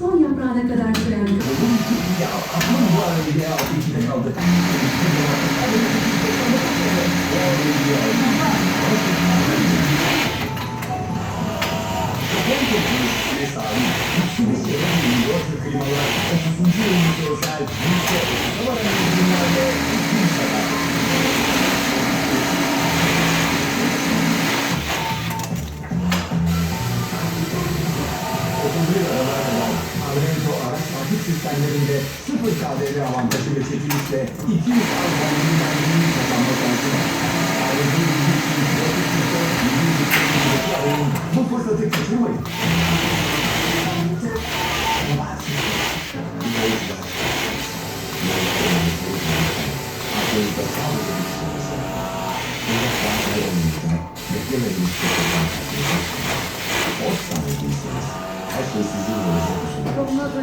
son yaprağına kadar süren Ya sistemlerinde sıfır KDV avantajı ve çekilişle 200 Avrupa'nın verdiğini kazanma şansı var. Ayrıca 100 arayın. Bu fırsatı kaçırmayın. Aklınızda sadece bir sırası. Biraz daha dayanınca beklemediğiniz şekilde O sahibisiniz. Her şey sizin yolunuzda.